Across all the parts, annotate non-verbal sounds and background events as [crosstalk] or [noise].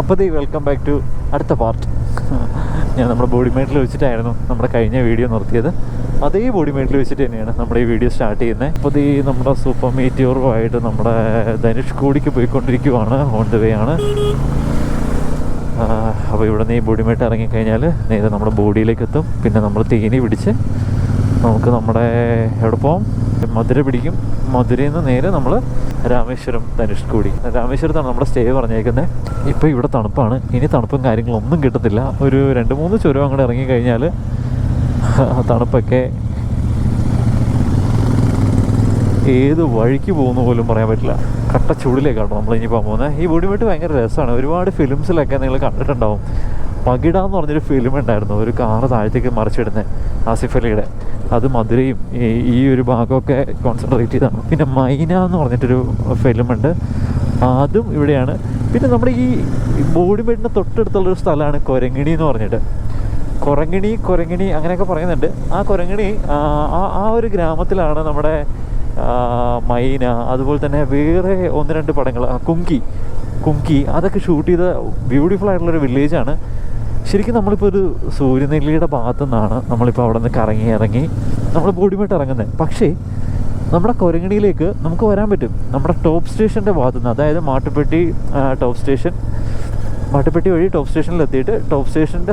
അപ്പോൾ welcome back to അടുത്ത part ഞാൻ നമ്മുടെ ബോഡി മേറ്റിൽ വെച്ചിട്ടായിരുന്നു നമ്മുടെ കഴിഞ്ഞ വീഡിയോ നിർത്തിയത്. അതേ ബോഡി മേറ്റിൽ വെച്ചിട്ട് തന്നെയാണ് നമ്മുടെ ഈ വീഡിയോ സ്റ്റാർട്ട് ചെയ്യുന്നത് അപ്പോൾ ഈ നമ്മുടെ സൂപ്പർ മീറ്റിയോറുമായിട്ട് നമ്മുടെ ധനുഷ് കൂടിക്ക് പോയിക്കൊണ്ടിരിക്കുവാണ് ഓൺ വേ ആണ്. അപ്പോൾ ഇവിടെ നിന്ന് ഈ ബോഡിമേട്ട് ഇറങ്ങിക്കഴിഞ്ഞാൽ നേരെ നമ്മുടെ ബോഡിയിലേക്ക് എത്തും പിന്നെ നമ്മൾ തേനി പിടിച്ച് നമുക്ക് നമ്മുടെ എവിടെ പോകാം മധുര പിടിക്കും. മധുരയിൽ നിന്ന് നേരെ നമ്മൾ രാമേശ്വരം ധനുഷ്കോടി രാമേശ്വരത്താണ് നമ്മുടെ സ്റ്റേ പറഞ്ഞേക്കുന്നത് ഇപ്പോൾ ഇവിടെ തണുപ്പാണ്. ഇനി തണുപ്പും കാര്യങ്ങളൊന്നും കിട്ടത്തില്ല. ഒരു രണ്ട് മൂന്ന് ചുരം അങ്ങോട്ട് ഇറങ്ങിക്കഴിഞ്ഞാൽ തണുപ്പൊക്കെ ഏത് വഴിക്ക് പോകുന്ന പോലും പറയാൻ പറ്റില്ല. കട്ട ഇനി പോകാൻ പോകുന്നത് ഈ ബോഡിമെട്ട് ഭയങ്കര രസമാണ്. ഒരുപാട് ഫിലിംസിലൊക്കെ നിങ്ങൾ കണ്ടിട്ടുണ്ടാവും. പകിട എന്ന് പറഞ്ഞൊരു ഫിലിം ഉണ്ടായിരുന്നു. ഒരു കാറ് താഴത്തേക്ക് മറിച്ചിടുന്നത് ആസിഫ് അലിയുടെ. അത് മധുരയും ഈ ഒരു ഭാഗമൊക്കെ കോൺസെൻട്രേറ്റ് ചെയ്താണ്. പിന്നെ മൈന എന്ന് പറഞ്ഞിട്ടൊരു ഫിലിമുണ്ട് അതും ഇവിടെയാണ്. പിന്നെ നമ്മുടെ ഈ ബോഡിമേട്ടിന് തൊട്ടടുത്തുള്ളൊരു സ്ഥലമാണ് കൊരങ്ങിണി എന്ന് പറഞ്ഞിട്ട്. കൊരങ്ങിണി കൊരങ്ങിണി അങ്ങനെയൊക്കെ പറയുന്നുണ്ട്. ആ കൊരങ്ങിണി ആ ഒരു ഗ്രാമത്തിലാണ് നമ്മുടെ മൈന അതുപോലെ തന്നെ വേറെ ഒന്ന് രണ്ട് പടങ്ങൾ കുങ്കി. കുങ്കി അതൊക്കെ ഷൂട്ട് ചെയ്ത ബ്യൂട്ടിഫുൾ ആയിട്ടുള്ളൊരു വില്ലേജാണ് ശരിക്കും നമ്മളിപ്പോൾ ഒരു സൂര്യനെല്ലിയുടെ ഭാഗത്തു നിന്നാണ് നമ്മളിപ്പോൾ അവിടെ നിന്ന് കറങ്ങി ഇറങ്ങി നമ്മൾ ബോഡിമേട്ട് ഇറങ്ങുന്നത് പക്ഷേ നമ്മുടെ കൊരങ്ങണിയിലേക്ക് നമുക്ക് വരാൻ പറ്റും. നമ്മുടെ ടോപ്പ് സ്റ്റേഷന്റെ ഭാഗത്തു നിന്ന് അതായത് മാട്ടുപ്പെട്ടി ടോപ്പ് സ്റ്റേഷൻ മാട്ടുപ്പെട്ടി വഴി ടോപ്പ് സ്റ്റേഷനിൽ എത്തിയിട്ട് ടോപ്പ് സ്റ്റേഷന്റെ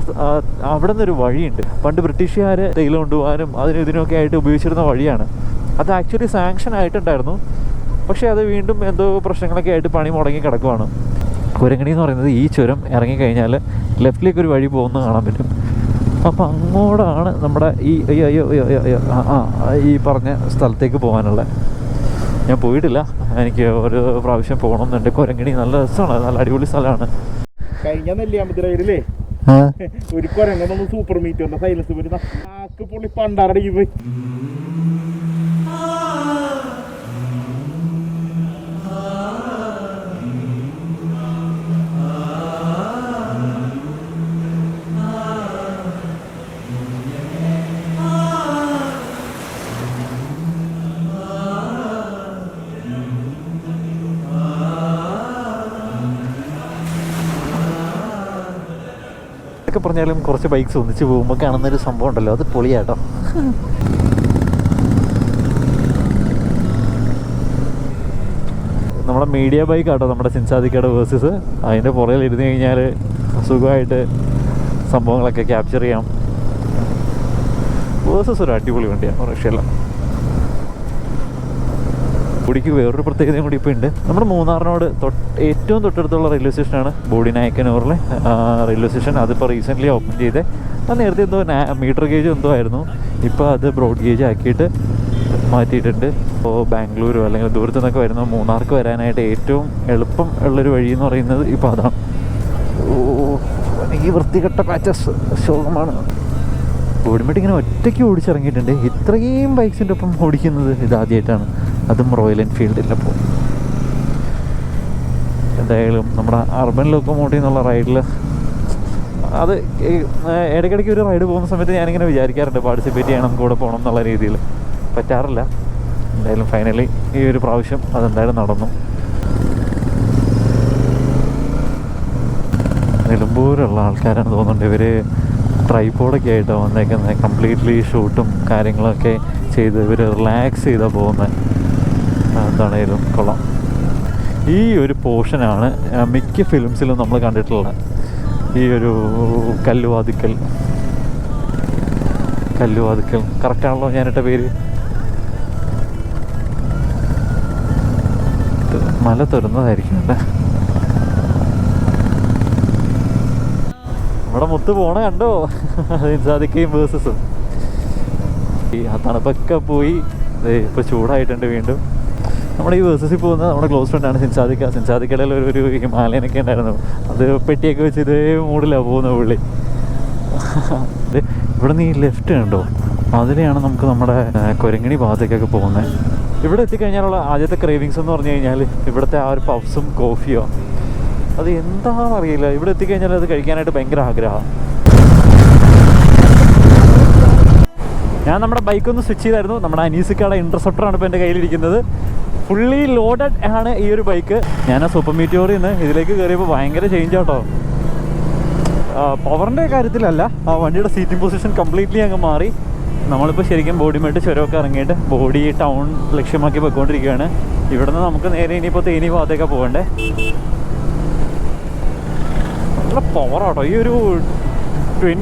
അവിടെ നിന്നൊരു വഴിയുണ്ട്. പണ്ട് ബ്രിട്ടീഷുകാർ തേയില കൊണ്ടുപോകാനും അതിനും ഇതിനൊക്കെ ആയിട്ട് ഉപയോഗിച്ചിരുന്ന വഴിയാണ്. അത് ആക്ച്വലി സാങ്ഷൻ ആയിട്ടുണ്ടായിരുന്നു. പക്ഷേ അത് വീണ്ടും എന്തോ പ്രശ്നങ്ങളൊക്കെ ആയിട്ട് പണി മുടങ്ങി കിടക്കുവാണ്. കുരങ്ങണി എന്ന് പറയുന്നത് ഈ ചുരം ഇറങ്ങിക്കഴിഞ്ഞാൽ ലെഫ്റ്റിലേക്ക് ഒരു വഴി പോകുന്ന കാണാൻ പറ്റും. അപ്പോൾ അങ്ങോട്ടാണ് നമ്മുടെ ഈ അയ്യോ അയ്യോ അയ്യോ അയ്യോ ആ ആ ഈ പറഞ്ഞ സ്ഥലത്തേക്ക് പോകാനുള്ള. ഞാൻ പോയിട്ടില്ല. എനിക്ക് ഒരു പ്രാവശ്യം പോകണം എന്നുണ്ട്. കുരങ്ങണി നല്ല രസമാണ്. നല്ല അടിപൊളി സ്ഥലമാണ്. കഴിഞ്ഞ നെല്ലിയാമ്പതി റൈഡിലേ? ഒരു കൊരങ്ങൊന്ന് സൂപ്പർ മീറ്റ് സൈലൻസ് നാക്ക് പുള്ളി പോയി. പറഞ്ഞാലും കുറച്ച് ബൈക്ക്സ് ഒന്നിച്ച് പോകുമ്പോൾ കാണുന്നൊരു സംഭവം ഉണ്ടല്ലോ. അത് പൊളിയാട്ടോ. നമ്മുടെ മീഡിയ ബൈക്ക് ആട്ടോ നമ്മുടെ സിൻസാദിക്കയുടെ വേഴ്സസ് അതിന്റെ പുറകിൽ ഇരുന്ന് കഴിഞ്ഞാൽ സുഖമായിട്ട് സംഭവങ്ങളൊക്കെ ക്യാപ്ചർ ചെയ്യാം. വേഴ്സസ് ഒരു അടിപൊളി വണ്ടിയാണ് റഷ്യല്ല ബോഡിക്ക് വേറൊരു പ്രത്യേകതയും കൂടി ഇപ്പോൾ ഉണ്ട്. നമ്മുടെ മൂന്നാറിനോട് ഏറ്റവും തൊട്ടടുത്തുള്ള റെയിൽവേ സ്റ്റേഷനാണ് ബോഡി നായക്കനൂറിലെ റെയിൽവേ സ്റ്റേഷൻ അതിപ്പോൾ റീസെന്റ്ലി ഓപ്പൺ ചെയ്തേ. അത് നേരത്തെ എന്തോ മീറ്റർ ഗേജ് എന്തോ ആയിരുന്നു. ഇപ്പോൾ അത് ബ്രോഡ് ഗേജ് ആക്കിയിട്ട് മാറ്റിയിട്ടുണ്ട്. ഇപ്പോൾ ബാംഗ്ലൂരോ അല്ലെങ്കിൽ ദൂരത്തു നിന്നൊക്കെ വരുന്ന മൂന്നാർക്ക് വരാനായിട്ട് ഏറ്റവും എളുപ്പം ഉള്ളൊരു വഴി എന്ന് പറയുന്നത് ഇപ്പോൾ അതാണ്. ഓ ഈ വൃത്തികെട്ട പാച്ചസ് ശോകമാണ് ബോഡിമേട്ട് ഇങ്ങനെ ഒറ്റയ്ക്ക് ഓടിച്ചിറങ്ങിയിട്ടുണ്ട്. ഇത്രയും ബൈക്സിന്റെ ഒപ്പം ഓടിക്കുന്നത് ഇതാദ്യമായിട്ടാണ് അതും റോയൽ എൻഫീൽഡിലപ്പോൾ എന്തായാലും നമ്മുടെ അർബൻ ലോക്കോമോട്ടീവ് എന്നുള്ള റൈഡിൽ അത് ഇടയ്ക്കിടയ്ക്ക് ഒരു റൈഡ് പോകുന്ന സമയത്ത് ഞാനിങ്ങനെ വിചാരിക്കാറുണ്ട് പാർട്ടിസിപ്പേറ്റ് ചെയ്യണം കൂടെ പോകണം എന്നുള്ള രീതിയിൽ. പറ്റാറില്ല. എന്തായാലും ഫൈനലി ഈ ഒരു പ്രാവശ്യം അതെന്തായാലും നടന്നു. നിലമ്പൂരുള്ള ആൾക്കാരാണ് തോന്നുന്നുണ്ട്. ഇവർ ട്രൈപ്പോഡൊക്കെ ആയിട്ടാണ് വന്നേക്കുന്നത് കംപ്ലീറ്റ്ലി ഷൂട്ടും കാര്യങ്ങളൊക്കെ ചെയ്ത് ഇവർ റിലാക്സ് ചെയ്താൽ പോകുന്നത് എന്താണേലും കൊള്ളാം. ഈ ഒരു പോർഷനാണ് മിക്ക ഫിലിംസിലും നമ്മൾ കണ്ടിട്ടുള്ള ഈ ഒരു കല്ലുവാതിക്കൽ. കല്ലുവാതിക്കൽ. കറക്റ്റാണല്ലോ ഞാനിട്ട പേര്. മല തുരുന്നതായിരിക്കും അല്ലേ? നമ്മുടെ മുത്ത് പോണ കണ്ടോ? സാധിക്കുകയും വേഴ്സസും. ഈ ആ തണുപ്പൊക്കെ പോയി. ഇപ്പൊ ചൂടായിട്ടുണ്ട് വീണ്ടും. നമ്മുടെ ഈ വേഴ്സസിൽ പോകുന്ന നമ്മുടെ ക്ലോസ് ഫ്രണ്ടാണ് സിൻസാദിക്ക. സിൻസാദിക്കടയിൽ ഒരു ഒരു ഹിമാലയനൊക്കെ ഉണ്ടായിരുന്നു. അത് പെട്ടിയൊക്കെ വെച്ച് ഇതേ മൂടിലാണ് പോകുന്നത് പുള്ളി. ഇവിടെ നിന്ന് ഈ ലെഫ്റ്റ് കണ്ടോ? അതിലെയാണ് നമുക്ക് നമ്മുടെ കൊരങ്ങണി ഭാഗത്തേക്കൊക്കെ പോകുന്നത്. ഇവിടെ എത്തിക്കഴിഞ്ഞാലുള്ള ആദ്യത്തെ ക്രേവിങ്സ് എന്ന് പറഞ്ഞു കഴിഞ്ഞാൽ ഇവിടുത്തെ ആ ഒരു പഫ്സും കോഫിയോ അത് എന്താണെന്ന് അറിയില്ല. ഇവിടെ എത്തിക്കഴിഞ്ഞാൽ അത് കഴിക്കാനായിട്ട് ഭയങ്കര ആഗ്രഹമാണ് ഞാൻ നമ്മുടെ ബൈക്കൊന്ന് സ്വിച്ച് ചെയ്തായിരുന്നു. നമ്മുടെ അനീസിക്കാടെ ഇന്റർസെപ്റ്ററാണ് ഇപ്പോൾ എന്റെ കയ്യിലിരിക്കുന്നത്. ഫുള്ളി ലോഡഡ് ആണ് ഈ ഒരു ബൈക്ക് ഞാൻ ആ സൂപ്പർ മീറ്റിയോറിൽ നിന്ന് ഇതിലേക്ക് കയറിയപ്പോൾ ഭയങ്കര ചേഞ്ച് ആട്ടോ. പവറിന്റെ കാര്യത്തിലല്ല ആ വണ്ടിയുടെ സീറ്റിംഗ് പൊസിഷൻ കംപ്ലീറ്റ്ലി അങ്ങ് മാറി. നമ്മളിപ്പോൾ ശരിക്കും ബോഡി മേട്ട് ചുരമൊക്കെ ഇറങ്ങിയിട്ട് ബോഡി ടൗൺ ലക്ഷ്യമാക്കി പോയിക്കൊണ്ടിരിക്കുകയാണ്. ഇവിടെ നിന്ന് നമുക്ക് നേരെ ഇനിയിപ്പോൾ തേനി ഭാഗത്തേക്ക് പോകണ്ടേ. നല്ല പവറാട്ടോ ഈ ഒരു ട്വിൻ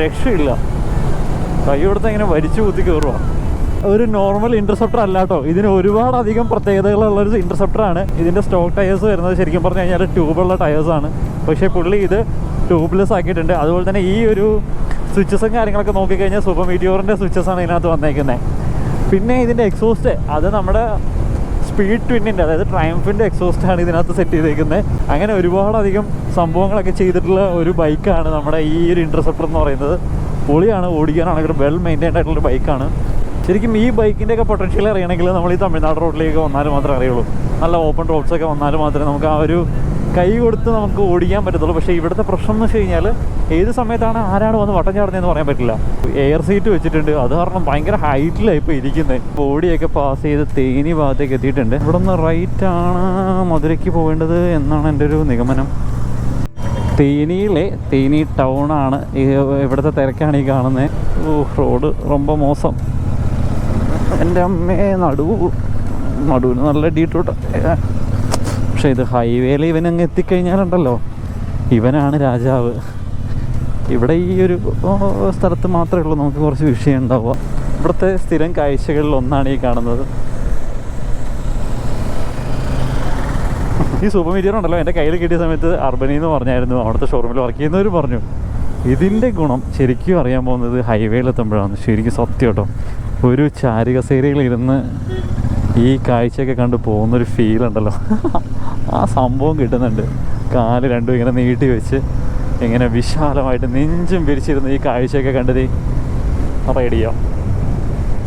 രക്ഷയില്ല. കൈ കൊടുത്ത് ഇങ്ങനെ വരിച്ചു കുത്തി കയറുക ഒരു നോർമൽ ഇന്റർസെപ്റ്റർ അല്ല കേട്ടോ ഇതിന് ഒരുപാട് അധികം പ്രത്യേകതകളുള്ള ഒരു ഇന്റർസെപ്റ്റർ ആണ്. ഇതിന്റെ സ്റ്റോക്ക് ടയേഴ്സ് വരുന്നത് ശരിക്കും പറഞ്ഞു കഴിഞ്ഞാൽ ട്യൂബുള്ള ആണ്. പക്ഷേ പുള്ളി ഇത് ട്യൂബ്ലെസ് ആക്കിയിട്ടുണ്ട്. അതുപോലെ തന്നെ ഈ ഒരു സ്വിച്ചസും കാര്യങ്ങളൊക്കെ നോക്കിക്കഴിഞ്ഞാൽ സൂപ്പർ മീറ്റിയോറിന്റെ സ്വിച്ചസ് ആണ് ഇതിനകത്ത് വന്നേക്കുന്നത് പിന്നെ ഇതിന്റെ എക്സോസ്റ്റ് അത് നമ്മുടെ സ്പീഡ് ട്വിന്നിന്റെ അതായത് ട്രയംഫിന്റെ ആണ് ഇതിനകത്ത് സെറ്റ് ചെയ്തേക്കുന്നത് അങ്ങനെ ഒരുപാടധികം സംഭവങ്ങളൊക്കെ ചെയ്തിട്ടുള്ള ഒരു ബൈക്കാണ് നമ്മുടെ ഈ ഒരു ഇന്റർസെപ്റ്റർ എന്ന് പറയുന്നത്. പൊളിയാണ് ഓടിക്കാനാണെങ്കിൽ വെൽ മെയിന്റൈൻഡ് ആയിട്ടുള്ളൊരു ബൈക്കാണ് ശരിക്കും ഈ ബൈക്കിന്റെ ഒക്കെ പൊട്ടൻഷ്യൽ അറിയണമെങ്കിൽ നമ്മൾ ഈ തമിഴ്നാട് റോഡിലേക്ക് വന്നാൽ മാത്രമേ അറിയുള്ളൂ. നല്ല ഓപ്പൺ റോഡ്സ് ഒക്കെ വന്നാൽ മാത്രമേ നമുക്ക് ആ ഒരു കൈ കൊടുത്ത് നമുക്ക് ഓടിക്കാൻ പറ്റത്തുള്ളൂ. പക്ഷേ ഇവിടുത്തെ പ്രശ്നം എന്ന് വെച്ച് കഴിഞ്ഞാൽ ഏത് സമയത്താണ് ആരാണ് വന്ന് വട്ടം ചാടുന്നതെന്ന് പറയാൻ പറ്റില്ല. എയർ സീറ്റ് വെച്ചിട്ടുണ്ട്. അത് കാരണം ഭയങ്കര ഹൈറ്റിലാണ് ഇപ്പോൾ ഇരിക്കുന്നത് ബോഡിയൊക്കെ പാസ് ചെയ്ത് തേനി ഭാഗത്തേക്ക് എത്തിയിട്ടുണ്ട്. ഇവിടെ നിന്ന് റൈറ്റാണ് മധുരയ്ക്ക് പോകേണ്ടത് എന്നാണ് എന്റെ ഒരു നിഗമനം. തേനിയിലെ തേനി ടൗണാണ് ഇവിടുത്തെ തിരക്കാണ് ഈ കാണുന്നത് ഓ റോഡ് റൊമ്പ മോശം. എന്റെ അമ്മേ നടുവ് നടുവിന് നല്ല ഡീറ്റോട്ട് പക്ഷേ ഇത് ഹൈവേയിൽ ഇവനങ്ങ് എത്തിക്കഴിഞ്ഞാലുണ്ടല്ലോ. ഇവനാണ് രാജാവ്. ഇവിടെ ഈ ഒരു സ്ഥലത്ത് മാത്രമേ ഉള്ളൂ. നമുക്ക് കുറച്ച് വിഷയം ഉണ്ടാവുക. ഇവിടുത്തെ സ്ഥിരം കാഴ്ചകളിൽ ഒന്നാണ് ഈ കാണുന്നത്. ഈ സൂപ്പർ മീഡിയർ ഉണ്ടല്ലോ. എന്റെ കയ്യിൽ കിട്ടിയ സമയത്ത് അർബനി എന്ന് പറഞ്ഞായിരുന്നു. അവിടുത്തെ ഷോറൂമിൽ വർക്ക് ചെയ്യുന്നവർ പറഞ്ഞു. ഇതിന്റെ ഗുണം ശരിക്കും അറിയാൻ പോകുന്നത് ഹൈവേയിൽ എത്തുമ്പോഴാണ്. ശരിക്കും സത്യം കേട്ടോ. ഒരു ചാരികസേരയിൽ ഇരുന്ന് ഈ കാഴ്ചയൊക്കെ കണ്ട് പോകുന്നൊരു ഫീൽ ഉണ്ടല്ലോ. ആ സംഭവം കിട്ടുന്നുണ്ട്. കാൽ രണ്ടും ഇങ്ങനെ നീട്ടി വെച്ച് ഇങ്ങനെ വിശാലമായിട്ട് നെഞ്ചും പിരിച്ചിരുന്ന് ഈ കാഴ്ചയൊക്കെ കണ്ടത് റൈഡ്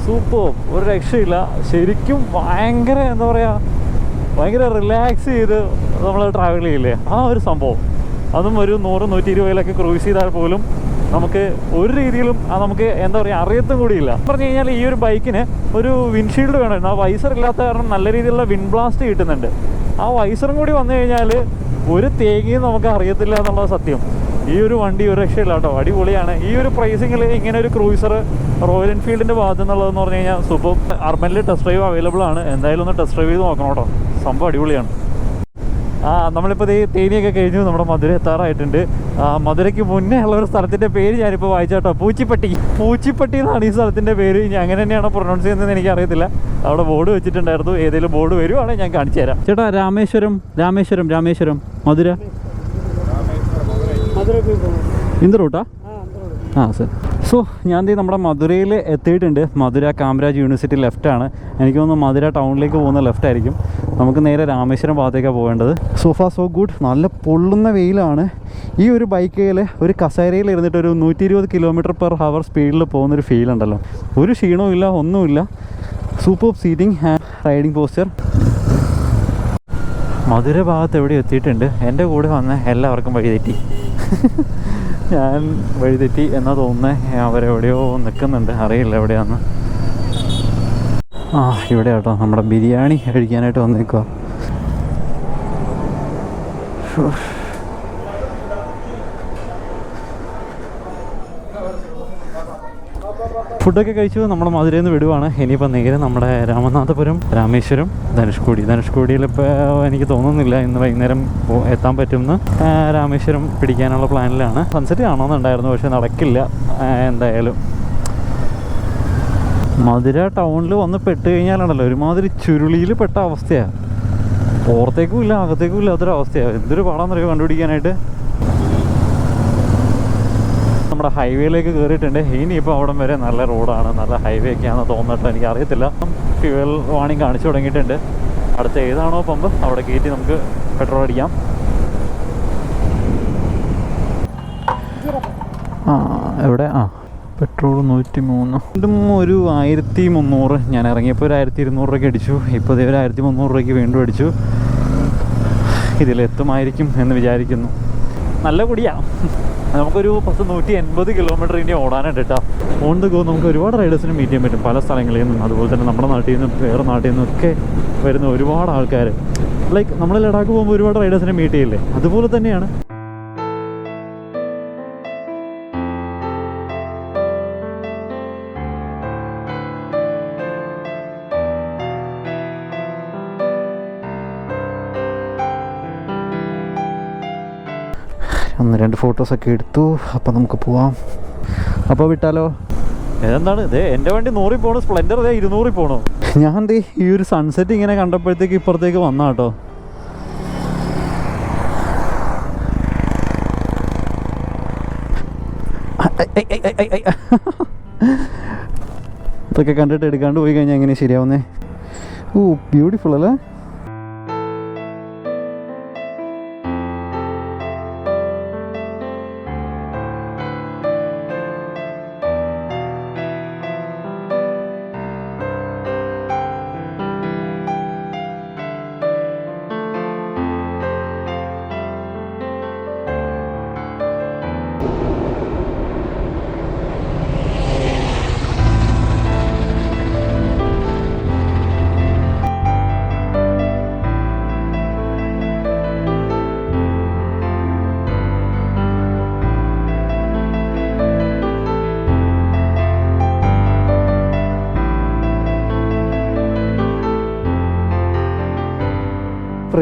സൂപ്പർ. ഒരു രക്ഷയില്ല. ശരിക്കും ഭയങ്കര എന്താ പറയുക ഭയങ്കര റിലാക്സ് ചെയ്ത് നമ്മൾ ട്രാവൽ ചെയ്യില്ലേ? ആ ഒരു സംഭവം. അതും ഒരു നൂറ് നൂറ്റി ഇരുപതിലൊക്കെ ക്രൂസ് ചെയ്താൽ പോലും നമുക്ക് ഒരു രീതിയിലും നമുക്ക് എന്താ പറയുക അറിയത്തും കൂടിയില്ല. പറഞ്ഞു കഴിഞ്ഞാൽ ഈ ഒരു ബൈക്കിന് ഒരു വിൻഷീൽഡ് വേണമായിരുന്നു. ആ വൈസർ ഇല്ലാത്ത കാരണം നല്ല രീതിയിലുള്ള വിൻ ബ്ലാസ്റ്റ് കിട്ടുന്നുണ്ട്. ആ വൈസറും കൂടി വന്നു കഴിഞ്ഞാൽ ഒരു തേങ്ങയും നമുക്ക് അറിയത്തില്ല എന്നുള്ള സത്യം. ഈ ഒരു വണ്ടി ഒരു രക്ഷയില്ല കേട്ടോ. അടിപൊളിയാണ്. ഈ ഒരു പ്രൈസിങ്ങിൽ ഇങ്ങനെ ഒരു ക്രൂസർ റോയൽ എൻഫീൽഡിന്റെ ഭാഗത്ത് നിന്നുള്ളതെന്ന് പറഞ്ഞു കഴിഞ്ഞാൽ സൂപ്പർ അർബനിൽ ടെസ്റ്റ് ഡ്രൈവ് അവൈലബിൾ ആണ്. എന്തായാലും ഒന്ന് ടെസ്റ്റ് ഡ്രൈവ് ചെയ്ത് നോക്കണം കേട്ടോ. സംഭവം അടിപൊളിയാണ്. നമ്മളിപ്പോൾ ഈ തേനിയൊക്കെ കഴിഞ്ഞു നമ്മുടെ മധുര എത്താറായിട്ടുണ്ട്. ആ, മധുരയ്ക്ക് മുന്നേ ഉള്ള ഒരു സ്ഥലത്തിന്റെ പേര് ഞാനിപ്പോൾ വായിച്ചാട്ടോ പൂച്ചിപ്പട്ടി. പൂച്ചിപ്പട്ടി എന്നാണ് ഈ സ്ഥലത്തിന്റെ പേര്. ഞാൻ അങ്ങനെ തന്നെയാണോ പ്രൊണൗൺസ് ചെയ്യുന്നതെന്ന് എനിക്ക് അറിയത്തില്ല അവിടെ ബോർഡ് വെച്ചിട്ടുണ്ടായിരുന്നു. ഏതെങ്കിലും ബോർഡ് വരുവാണെങ്കിൽ ഞാൻ കാണിച്ചു തരാം. ചേട്ടാ രാമേശ്വരം രാമേശ്വരം രാമേശ്വരം മധുര? മധുര പോയി ആ ഇന്ത് സോ ഞാൻ നമ്മുടെ മധുരയിൽ എത്തിയിട്ടുണ്ട്. മധുര കാമരാജ് യൂണിവേഴ്സിറ്റി ലെഫ്റ്റാണ് എനിക്ക് തോന്നുന്നു മധുര ടൗണിലേക്ക് പോകുന്ന ലെഫ്റ്റ് ആയിരിക്കും. നമുക്ക് നേരെ രാമേശ്വരം ഭാഗത്തേക്കാണ് പോകേണ്ടത്. സോഫ സോ ഗുഡ് നല്ല പൊള്ളുന്ന വെയിലാണ്. ഈ ഒരു ബൈക്കിൽ ഒരു കസേരയിൽ ഇരുന്നിട്ട് ഒരു നൂറ്റി ഇരുപത് കിലോമീറ്റർ പെർ ഹവർ സ്പീഡിൽ പോകുന്നൊരു ഫീൽ ഉണ്ടല്ലോ. ഒരു ക്ഷീണവും ഒന്നുമില്ല. Super seating and riding posture Madurai ഭാഗത്ത് എവിടെ എത്തിയിട്ടുണ്ട്? എന്റെ കൂടെ വന്ന എല്ലാവർക്കും വഴിതെറ്റി. [laughs] ഞാൻ വഴിതെറ്റി എന്നാ തോന്നുന്നത് അവരെവിടെയോ നിൽക്കുന്നുണ്ട് അറിയില്ല എവിടെയാന്ന്. ആ ഇവിടെ കേട്ടോ നമ്മുടെ ബിരിയാണി കഴിക്കാനായിട്ട് വന്നേക്കുക ഫുഡൊക്കെ കഴിച്ചു നമ്മൾ മധുരയിൽ നിന്ന് വിടുവാണ്. ഇനിയിപ്പോൾ നേരെ നമ്മുടെ രാമനാഥപുരം രാമേശ്വരം ധനുഷ്കോടി. ധനുഷ്കോടിയിൽ ഇപ്പോൾ എനിക്ക് തോന്നുന്നില്ല ഇന്ന് വൈകുന്നേരം എത്താൻ പറ്റുമെന്ന്. രാമേശ്വരം പിടിക്കാനുള്ള പ്ലാനിലാണ്. സൺസെറ്റ് കാണണമെന്നുണ്ടായിരുന്നു പക്ഷെ നടക്കില്ല. എന്തായാലും. മധുര ടൗണിൽ വന്ന് പെട്ട് കഴിഞ്ഞാലുണ്ടല്ലോ ഒരുമാതിരി ചുരുളിയിൽ പെട്ട അവസ്ഥയാണ് പുറത്തേക്കും ഇല്ല അകത്തേക്കും ഇല്ലാത്തൊരു അവസ്ഥയാണ് എന്തൊരു പാടാന്നറിയോ കണ്ടുപിടിക്കാനായിട്ട്? നമ്മുടെ ഹൈവേയിലേക്ക് കയറിയിട്ടുണ്ട് ഇനിയിപ്പോൾ അവിടം വരെ നല്ല റോഡാണ് നല്ല ഹൈവേ ഒക്കെയാണെന്ന് തോന്നിട്ട് എനിക്ക് അറിയത്തില്ല ഫ്യൂവൽ വാണിംഗ് കാണിച്ചു തുടങ്ങിയിട്ടുണ്ട്. അടുത്ത ഏതാണോ പമ്പ് അവിടെ കയറ്റി നമുക്ക് പെട്രോൾ അടിക്കാം. ആ എവിടെ? ആ പെട്രോൾ നൂറ്റി മൂന്ന് വീണ്ടും ഒരു ആയിരത്തി മുന്നൂറ് ഞാൻ ഇറങ്ങിയപ്പോൾ ഒരു ആയിരത്തി ഇരുന്നൂറ് രൂപയ്ക്ക് അടിച്ചു. ഇപ്പോൾ ഇതേ ഒരു ആയിരത്തി മുന്നൂറ് രൂപയ്ക്ക് വീണ്ടും അടിച്ചു. ഇതിലെത്തുമായിരിക്കും എന്ന് വിചാരിക്കുന്നു. നല്ല കുടിയാണ് നമുക്കൊരു പത്ത് നൂറ്റി എൺപത് കിലോമീറ്റർ ഇനി ഓടാനുണ്ട് കേട്ടോ. ഓൺ ദ ഗോ നമുക്ക് ഒരുപാട് റൈഡേഴ്സിനെ മീറ്റ് ചെയ്യാൻ പറ്റും. പല സ്ഥലങ്ങളിൽ നിന്നും. അതുപോലെ തന്നെ നമ്മുടെ നാട്ടിൽ നിന്നും വേറെ നാട്ടിൽ നിന്നും ഒക്കെ വരുന്ന ഒരുപാട് ആൾക്കാർ ലൈക്ക് നമ്മൾ ലഡാക്ക് പോകുമ്പോൾ ഒരുപാട് റൈഡേഴ്സിനെ മീറ്റ് ചെയ്യില്ലേ? അതുപോലെ തന്നെയാണ് ഒന്ന് രണ്ട് ഫോട്ടോസൊക്കെ എടുത്തു. അപ്പം നമുക്ക് പോവാം. അപ്പോൾ വിട്ടാലോ? എന്താണ് ഇതേ എന്റെ വണ്ടി നൂറിൽ പോണു. സ്പ്ലെൻഡർ ഇതേ ഇരുന്നൂറിൽ പോണു. ഞാൻ ദേ ഈ ഒരു സൺസെറ്റ് ഇങ്ങനെ കണ്ടപ്പോഴത്തേക്ക് ഇപ്പുറത്തേക്ക് വന്ന കേട്ടോ ഇതൊക്കെ കണ്ടിട്ട് എടുക്കാണ്ട് പോയി കഴിഞ്ഞാൽ എങ്ങനെ ശരിയാവുന്നേ? ഓ ബ്യൂട്ടിഫുൾ അല്ലേ?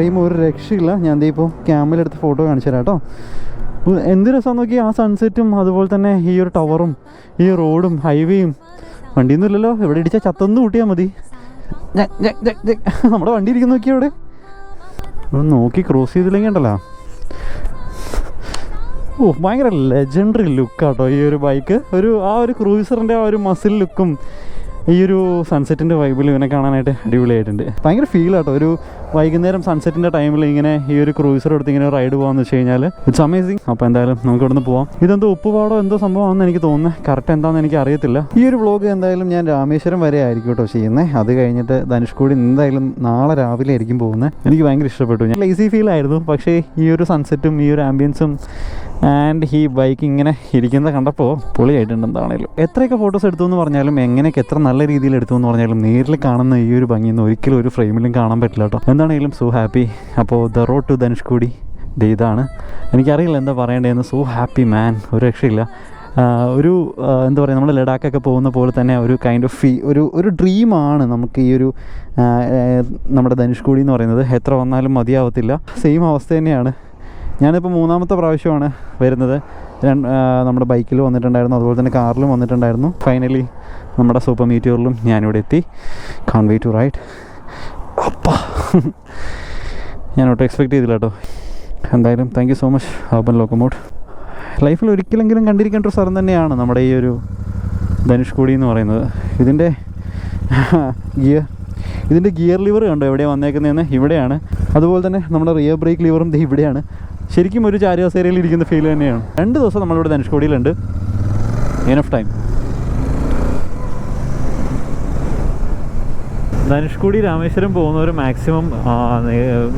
ഫ്രെയിം ഒരു രക്ഷയില്ല. ഞാൻ ദേ ഇപ്പോൾ ക്യാമിലെടുത്ത് ഫോട്ടോ കാണിച്ചു തരാം കേട്ടോ. എന്ത് രസം നോക്കി ആ സൺസെറ്റും അതുപോലെ തന്നെ ഈ ഒരു ടവറും ഈ റോഡും ഹൈവേയും വണ്ടിയൊന്നും ഇല്ലല്ലോ. എവിടെ ഇടിച്ചാൽ ചത്തൊന്ന് കൂട്ടിയാൽ മതി. [laughs] നമ്മുടെ വണ്ടി ഇരിക്കുന്ന നോക്കി അവിടെ. ഇവിടെ നോക്കി ക്രോസ് ചെയ്തില്ലെങ്കിൽ ഉണ്ടല്ലോ. ഓ ഭയങ്കര ലെജൻഡറി ലുക്കാട്ടോ ഈ ഒരു ബൈക്ക് ഒരു ആ ഒരു ക്രൂസറിന്റെ ആ ഒരു മസിൽ ലുക്കും ഈ ഒരു സൺസെറ്റിന്റെ വൈബിൽ ഇവനെ കാണാനായിട്ട് അടിപൊളിയായിട്ടുണ്ട്. ഭയങ്കര ഫീൽ ആട്ടോ. ഒരു വൈകുന്നേരം സൺസെറ്റിന്റെ ടൈമിൽ ഇങ്ങനെ ഈ ഒരു ക്രൂസർ എടുത്ത് ഇങ്ങനെ റൈഡ് പോകാമെന്ന് വെച്ച് കഴിഞ്ഞാൽ ഇറ്റ്സ് അമേസിംഗ് അപ്പോൾ എന്തായാലും നമുക്ക് ഇവിടുന്ന് പോവാം. ഇതെന്തോ ഉപ്പുപാടോ എന്തോ സംഭവമാണെന്ന് എനിക്ക് തോന്നുന്നത് കറക്റ്റ് എന്താണെന്ന് എനിക്ക് അറിയത്തില്ല. ഈ ഒരു വ്ളോഗ് എന്തായാലും ഞാൻ രാമേശ്വരം വരെ ആയിരിക്കും കേട്ടോ ചെയ്യുന്നത് അത് കഴിഞ്ഞിട്ട് ധനുഷ്കോടി എന്തായാലും നാളെ രാവിലെ ആയിരിക്കും പോകുന്നത് എനിക്ക് ഭയങ്കര ഇഷ്ടപ്പെട്ടു. ഞാൻ ലേസി ഫീൽ ആയിരുന്നു. പക്ഷേ ഈ ഒരു സൺസെറ്റും ഈ ഒരു ആംബിയൻസും ആൻഡ് ഈ ബൈക്ക് ഇങ്ങനെ ഇരിക്കുന്നത് കണ്ടപ്പോൾ പൊളിയായിട്ടുണ്ട് എന്താണേലും. എത്രയൊക്കെ ഫോട്ടോസ് എടുത്തു എന്ന് പറഞ്ഞാലും എങ്ങനെയൊക്കെ എത്ര നല്ല രീതിയിൽ എടുത്തു എന്ന് പറഞ്ഞാലും നേരിൽ കാണുന്ന ഈ ഒരു ഭംഗിയൊന്നും ഒരിക്കലും ഒരു ഫ്രെയിമിലും കാണാൻ പറ്റില്ല കേട്ടോ. എന്താണെങ്കിലും സോ ഹാപ്പി അപ്പോൾ ദ റോഡ് ടു ധനുഷ്കൂടി ഇതാണ്. എനിക്കറിയില്ല എന്താ പറയേണ്ടതെന്ന്. സോ ഹാപ്പി മാൻ ഒരു രക്ഷയില്ല. ഒരു എന്താ പറയുക നമ്മൾ ലഡാക്കൊക്കെ പോകുന്ന പോലെ തന്നെ ഒരു കൈൻഡ് ഓഫ് ഫീ ഒരു ഒരു ഡ്രീമാണ് നമുക്ക് ഈ ഒരു നമ്മുടെ ധനുഷ്കൂടി എന്ന് പറയുന്നത്. എത്ര വന്നാലും മതിയാവത്തില്ല. സെയിം അവസ്ഥ തന്നെയാണ്. ഞാനിപ്പോൾ മൂന്നാമത്തെ പ്രാവശ്യമാണ് വരുന്നത്. നമ്മുടെ ബൈക്കിൽ വന്നിട്ടുണ്ടായിരുന്നു. അതുപോലെ തന്നെ കാറിലും വന്നിട്ടുണ്ടായിരുന്നു. ഫൈനലി നമ്മുടെ സൂപ്പർ മീറ്റൂറിലും ഞാനിവിടെ എത്തി. കാൺ വെയ് ടു റൈഡ് അപ്പാ. [laughs] ഞാൻ ഒട്ടും എക്സ്പെക്ട് ചെയ്തില്ല കേട്ടോ. എന്തായാലും thank you so much open ലോക്കമോട്ട് ലൈഫിൽ ഒരിക്കലെങ്കിലും കണ്ടിരിക്കേണ്ട ഒരു സ്ഥലം തന്നെയാണ് നമ്മുടെ ഈ ഒരു ധനുഷ്കോടി എന്ന് പറയുന്നത്. ഇതിന്റെ ഗിയർ ഇതിന്റെ ഗിയർ ലിവർ കണ്ടോ എവിടെയാണ് വന്നേക്കുന്നതെന്ന്? ഇവിടെയാണ്. അതുപോലെ തന്നെ നമ്മുടെ റിയർ ബ്രേക്ക് ലിവറും ഇവിടെയാണ്. ശരിക്കും ഒരു ചാരിയാസേരയിൽ ഇരിക്കുന്ന ഫീൽ തന്നെയാണ്. രണ്ട് ദിവസം നമ്മളിവിടെ ധനുഷ്കോടിയിലുണ്ട്. എനഫ് ടൈം ധനുഷ്കോടി രാമേശ്വരം പോകുന്നവർ മാക്സിമം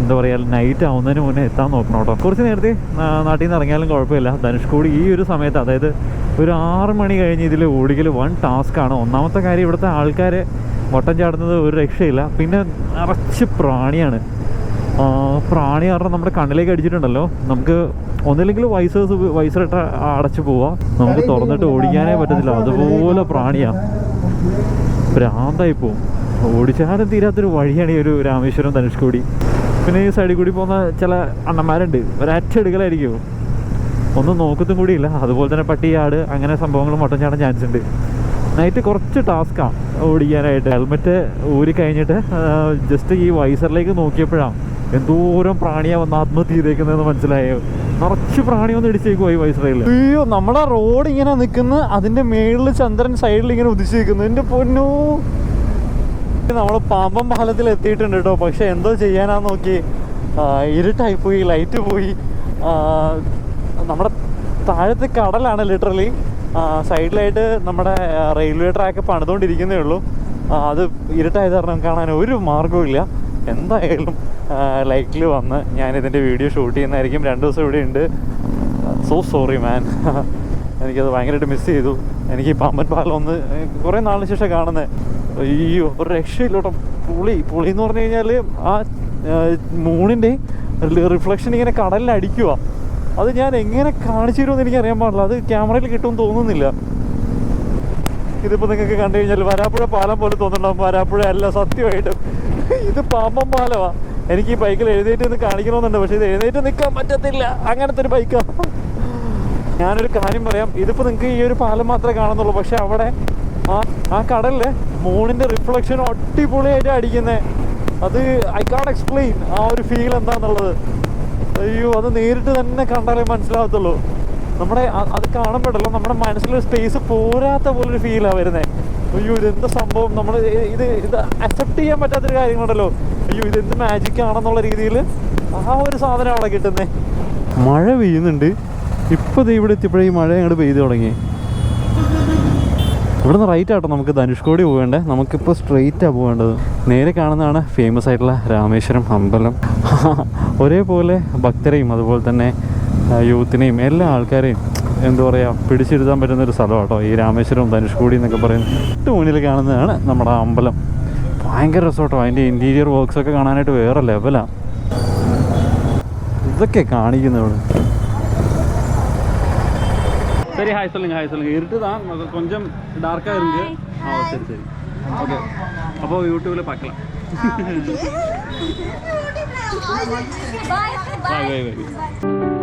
എന്താ പറയുക നൈറ്റ് ആവുന്നതിന് മുന്നേ എത്താൻ നോക്കണം കേട്ടോ. കുറച്ച് നേരത്തെ നാട്ടിൽ നിന്ന് ഇറങ്ങിയാലും കുഴപ്പമില്ല. ധനുഷ്കോടി ഈ ഒരു സമയത്ത് അതായത് ഒരു ആറ് മണി കഴിഞ്ഞ് ഇതിൽ ഓടിക്കൽ വൺ ടാസ്ക്കാണ് ഒന്നാമത്തെ കാര്യം ഇവിടുത്തെ ആൾക്കാരെ വട്ടം ചാടുന്നത് ഒരു രക്ഷയില്ല. പിന്നെ നിറച്ച് പ്രാണിയാണ്. പ്രാണി കാരണം നമ്മുടെ കണ്ണിലേക്ക് അടിച്ചിട്ടുണ്ടല്ലോ. നമുക്ക് ഒന്നില്ലെങ്കിൽ വൈസേഴ്സ് വൈസറിട്ട് അടച്ചു പോവാം. നമുക്ക് തുറന്നിട്ട് ഓടിക്കാനേ പറ്റത്തില്ല. അതുപോലെ പ്രാണിയാണ് ഭ്രാന്തായി പോവും. ഓടിച്ചാലും തീരാത്തൊരു വഴിയാണ് ഈ ഒരു രാമേശ്വരം ധനുഷ്കോടി. പിന്നെ ഈ സൈഡിൽ കൂടി പോകുന്ന ചില അണ്ണന്മാരുണ്ട്. ഒരറ്റ എടുക്കലായിരിക്കും. ഒന്നും നോക്കത്തും കൂടിയില്ല. അതുപോലെ തന്നെ പട്ടിയാട് അങ്ങനെ സംഭവങ്ങൾ മൊട്ടം ചാടാൻ ചാൻസ് ഉണ്ട്. നൈറ്റ് കുറച്ച് ടാസ്ക്കാണ് ഓടിക്കാനായിട്ട്. ഹെൽമെറ്റ് ഊരി കഴിഞ്ഞിട്ട് ജസ്റ്റ് ഈ വൈസറിലേക്ക് നോക്കിയപ്പോഴാണ് എന്തോരം പ്രാണിയാ വന്ന് ആത്മഹത്യ ചെയ്തേക്കുന്നതെന്ന് മനസ്സിലായോ. നിറച്ച് പ്രാണി വന്ന് ഇടിച്ചേക്കും ഈ വൈസറയിൽ അയ്യോ നമ്മളെ റോഡ് ഇങ്ങനെ നിൽക്കുന്ന അതിന്റെ മേളിൽ ചന്ദ്രൻ സൈഡിൽ ഇങ്ങനെ ഉദിച്ചു എന്റെ പൊന്നു. നമ്മൾ പാമ്പം പാലത്തിൽ എത്തിയിട്ടുണ്ട് കേട്ടോ. പക്ഷെ എന്തോ ചെയ്യാനാ നോക്കി. ഇരുട്ടായി പോയി ലൈറ്റ് പോയി. നമ്മുടെ താഴത്തെ കടലാണ് ലിറ്ററലി സൈഡിലായിട്ട് നമ്മുടെ റെയിൽവേ ട്രാക്ക് പണിതുകൊണ്ടിരിക്കുന്നേ ഉള്ളൂ. അത് ഇരുട്ടായത് കാരണം കാണാൻ ഒരു മാർഗവും എന്തായാലും ലൈക്കിൽ വന്ന് ഞാനിതിന്റെ വീഡിയോ ഷൂട്ട് ചെയ്യുന്നതായിരിക്കും. രണ്ട് ദിവസം ഇവിടെ ഉണ്ട്. സോ സോറി മാൻ എനിക്കത് ഭയങ്കരമായിട്ട് മിസ് ചെയ്തു. എനിക്ക് ഈ പാമ്പൻ പാലം ഒന്ന് കുറേ നാളിന് ശേഷം കാണുന്നത് അയ്യോ ഒരു രക്ഷയില്ലോട്ടോ. പുളി പുളി എന്ന് പറഞ്ഞു കഴിഞ്ഞാൽ ആ മൂണിന്റെ റിഫ്ലക്ഷൻ ഇങ്ങനെ കടലിൽ അടിക്കുക അത് ഞാൻ എങ്ങനെ കാണിച്ചു തരുമെന്ന് എനിക്ക് അറിയാൻ പാടില്ല. അത് ക്യാമറയിൽ കിട്ടുമെന്ന് തോന്നുന്നില്ല. ഇതിപ്പോൾ നിങ്ങൾക്ക് കണ്ടു കഴിഞ്ഞാൽ വരാപ്പുഴ പാലം പോലെ തോന്നുന്നുണ്ടാവും. വരാപ്പുഴ അല്ല സത്യമായിട്ടും. ഇത് പാമ്പം പാലവാ. എനിക്ക് ഈ ബൈക്കിൽ എഴുന്നേറ്റ് നിന്ന് കാണിക്കണമെന്നുണ്ട് പക്ഷേ ഇത് എഴുന്നേറ്റ് നിൽക്കാൻ പറ്റത്തില്ല. അങ്ങനത്തെ ഒരു ബൈക്കാണ് ഞാനൊരു കാര്യം പറയാം. ഇതിപ്പോൾ നിങ്ങൾക്ക് ഈ ഒരു പാലം മാത്രമേ കാണുന്നുള്ളൂ പക്ഷെ അവിടെ ആ ആ കടലിലെ മൂണിന്റെ റിഫ്ലക്ഷൻ അടിപൊളിയായിട്ട് അടിക്കുന്നത് അത് ഐ കാൺ എക്സ്പ്ലെയിൻ ആ ഒരു ഫീൽ എന്താണെന്നുള്ളത് അയ്യോ അത് നേരിട്ട് തന്നെ കണ്ടാലേ മനസ്സിലാകത്തുള്ളൂ. നമ്മുടെ അത് കാണുമ്പോഴല്ലോ നമ്മുടെ മനസ്സിലൊരു സ്പേസ് പോരാത്ത പോലൊരു ഫീലാണ് വരുന്നത് അയ്യോ ഇതെന്ത് സംഭവം? നമ്മൾ ഇത് ഇത് അക്സെപ്റ്റ് ചെയ്യാൻ പറ്റാത്തൊരു കാര്യങ്ങളുണ്ടല്ലോ. അയ്യോ ഇതെന്ത് മാജിക് ആണെന്നുള്ള രീതിയിൽ ആ ഒരു സാധനം അവിടെ കിട്ടുന്നേ. മഴ പെയ്യുന്നുണ്ട്. ഇപ്പോൾ ദേ ഇവിടെ എത്തിയപ്പോഴേ ഈ മഴ അങ്ങോട്ട് പെയ്തു തുടങ്ങി. ഇവിടെ നിന്ന് റൈറ്റ് ആട്ടോ നമുക്ക് ധനുഷ്കോടി പോകേണ്ടേ നമുക്കിപ്പോൾ സ്ട്രെയിറ്റാണ് പോകേണ്ടത് നേരെ കാണുന്നതാണ് ഫേമസ് ആയിട്ടുള്ള രാമേശ്വരം അമ്പലം. [laughs] ഒരേപോലെ ഭക്തരെയും അതുപോലെ തന്നെ യൂത്തിനെയും എല്ലാ ആൾക്കാരെയും. എന്താ പറയുക പിടിച്ചിരുത്താൻ പറ്റുന്ന ഒരു സ്ഥലം കേട്ടോ ഈ രാമേശ്വരം ധനുഷ്കോടി എന്നൊക്കെ പറയുന്നത് തൊട്ട് മുന്നിൽ കാണുന്നതാണ് നമ്മുടെ ആ അമ്പലം ഭയങ്കര രസോട്ടോ അതിൻ്റെ ഇൻറ്റീരിയർ വർക്ക്സ് ഒക്കെ കാണാനായിട്ട് വേറെ ലെവലാണ് ഇതൊക്കെ കാണിക്കുന്നത് ഇവിടെ சரி ஹாய் சொல்லுங்க ஹாய் சொல்லுங்க இருட்டு தான் அது கொஞ்சம் டார்க்காக இருக்கு ஆ சரி சரி ஓகே அப்போ யூடியூப்ல பார்க்கலாம் Bye. பாய் பாய் பாய்